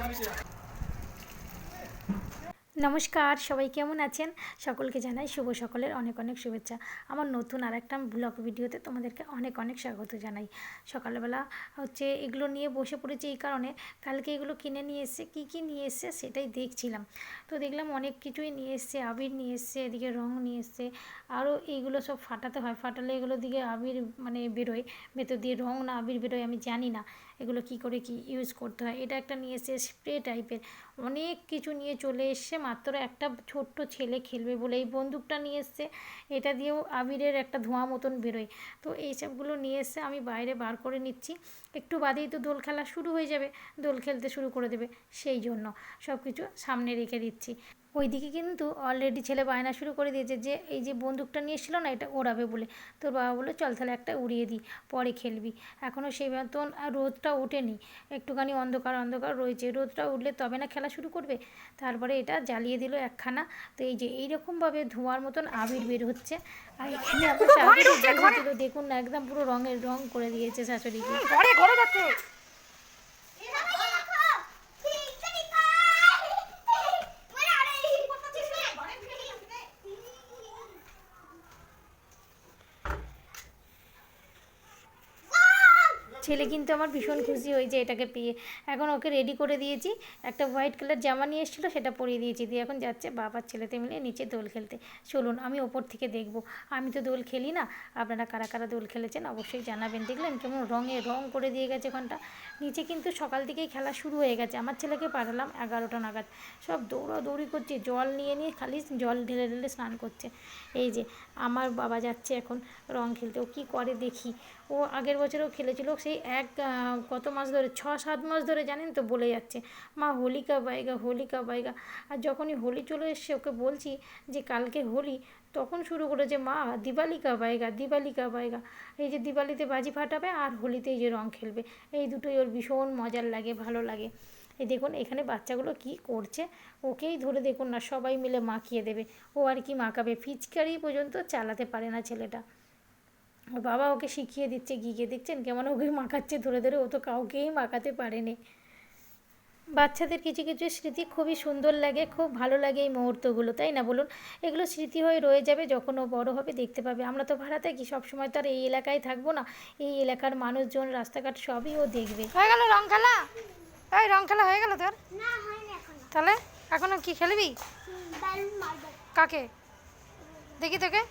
やめてや。নমস্কার, সবাই কেমন আছেন? সকলকে জানাই শুভ সকলের অনেক অনেক শুভেচ্ছা। আমার নতুন আর একটা ব্লগ ভিডিওতে তোমাদেরকে অনেক অনেক স্বাগত জানাই। সকালবেলা হচ্ছে এগুলো নিয়ে বসে পড়েছি এই কারণে কালকে এগুলো কিনে নিয়ে এসছে, কী কী নিয়ে এসছে সেটাই দেখছিলাম। তো দেখলাম অনেক কিছুই নিয়ে এসছে, আবির নিয়ে এসছে, এদিকে রং নিয়ে এসছে, আরও এইগুলো সব ফাটাতে হয়, ফাটালে এগুলো দিকে আবির মানে বেরোয়, ভেতর দিয়ে রং না আবির বেরোয় আমি জানি না। এগুলো কি করে কি ইউজ করতে হয়? এটা একটা নিয়ে এসছে স্প্রে টাইপের অনেক কিছু নিয়ে চলে এসছে। মাত্র একটা ছোট্ট ছেলে খেলবে বলে এই বন্দুকটা নিয়ে এসছে। এটা দিয়েও আবিরের একটা ধোঁয়া মতন বেরোয়। তো এইসবগুলো নিয়ে এসছে আমি বাইরে বার করে নিচ্ছি। একটু বাদেই তো দোল খেলা শুরু হয়ে যাবে। দোল খেলতে শুরু করে দেবে। সেই জন্য সব কিছু সামনে রেখে দিচ্ছি। ওইদিকে কিন্তু অলরেডি ছেলে বায়না শুরু করে দিয়েছে যে, এই যে বন্দুকটা নিয়ে না, এটা ওড়াবে বলে। তোর বাবা বলে চল তাহলে একটা উড়িয়ে দিই, পরে খেলবি। এখনও সেই মতন আর রোদটা ওঠেনি, একটুখানি অন্ধকার অন্ধকার রয়েছে। রোদটা উঠলে তবে না খেলা শুরু করবে? তারপরে এটা জ্বালিয়ে দিল একখানা। তো এই যে এইরকমভাবে ধোঁয়ার মতন আবির বের হচ্ছে। আর এখানে দেখুন না, একদম পুরো রঙের রং করে দিয়েছে শাশুড়িকে। ছেলে কিন্তু আমার ভীষণ খুশি হয়েছে এটাকে পেয়ে। এখন ওকে রেডি করে দিয়েছি। একটা হোয়াইট কালার জামা নিয়ে এসেছিল, সেটা পরিয়ে দিয়েছি। দিয়ে এখন যাচ্ছে বাবার ছেলেতে মিলে নিচে দোল খেলতে। চলুন, আমি ওপর থেকে দেখব। আমি তো দোল খেলি না। আপনারা কারা কারা দোল খেলেছেন অবশ্যই জানাবেন। দেখলেন কেমন রঙে রং করে দিয়ে গেছে ওখানটা নিচে কিন্তু সকাল থেকেই খেলা শুরু হয়ে গেছে। আমার ছেলেকে পাঠালাম এগারোটা নাগাদ। সব দৌড়াদৌড়ি করছে, জল নিয়ে নিয়ে খালি জল ঢেলে ঢেলে স্নান করছে। এই যে, আমার বাবা যাচ্ছে এখন রং খেলতে। ও কী করে দেখি? ও আগের বছরও খেলেছিল সেই এক কত মাস ধরে? ছ, সাত মাস ধরে জানেন তো বলে যাচ্ছে। মা, হোলিকা বাইগা হোলিকা বাইগা। আর যখনই হোলি চলে এসছে, ওকে বলছি যে কালকে হোলি, তখন শুরু করেছে, মা, দিবালিকা বাইগা দিবালিকা বাইগা। এই যে দিওয়ালিতে বাজি ফাটাবে আর হোলিতে যে রং খেলবে, এই দুটোই ওর ভীষণ মজার লাগে, ভালো লাগে। এই দেখুন, এখানে বাচ্চাগুলো কি করছে, ওকেই ধরে দেখুন না, সবাই মিলে মাখিয়ে দেবে। ও আর কি মাখাবে, ফিচকারি পর্যন্ত চালাতে পারে না ছেলেটা। ওর বাবা ওকে শিখিয়ে দিচ্ছে কী গিয়ে দেখছেন কেমন ওকে মাখাচ্ছে ধরে ধরে ও তো কাউকেই মাখাতে পারেনি। বাচ্চাদের কিছু কিছু স্মৃতি খুবই সুন্দর লাগে খুব ভালো লাগে এই মুহূর্তগুলো তাই না বলুন? এগুলো স্মৃতি হয়ে রয়ে যাবে যখন ও বড় হবে দেখতে পাবে। আমরা তো ভাড়া থাকি সবসময় তো আর এই এলাকায় থাকব না। এই এলাকার মানুষজন রাস্তাঘাট সবই ও দেখবে। হয়ে গেল রং খেলা? এই রং খেলা হয়ে গেল তোর? তাহলে? এখনও কি খেলবি? কাকে? দেখি তোকে।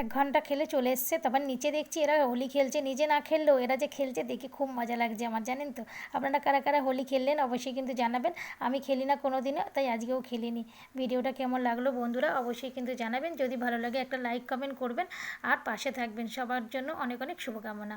এক ঘণ্টা খেলে চলে এসছে, তারপর নিচে দেখছি এরা হোলি খেলছে, নিজে না খেললেও এরা যে খেলছে দেখে খুব মজা লাগছে আমার, জানেন তো? আপনারা কারা কারা হোলি খেললেন অবশ্যই কিন্তু জানাবেন। আমি খেলি না কোনো দিনও তাই আজকেও খেলিনি। ভিডিওটা কেমন লাগল বন্ধুরা অবশ্যই কিন্তু জানাবেন। যদি ভালো লাগে একটা লাইক, কমেন্ট করবেন। আর পাশে থাকবেন। সবার জন্য অনেক অনেক শুভকামনা।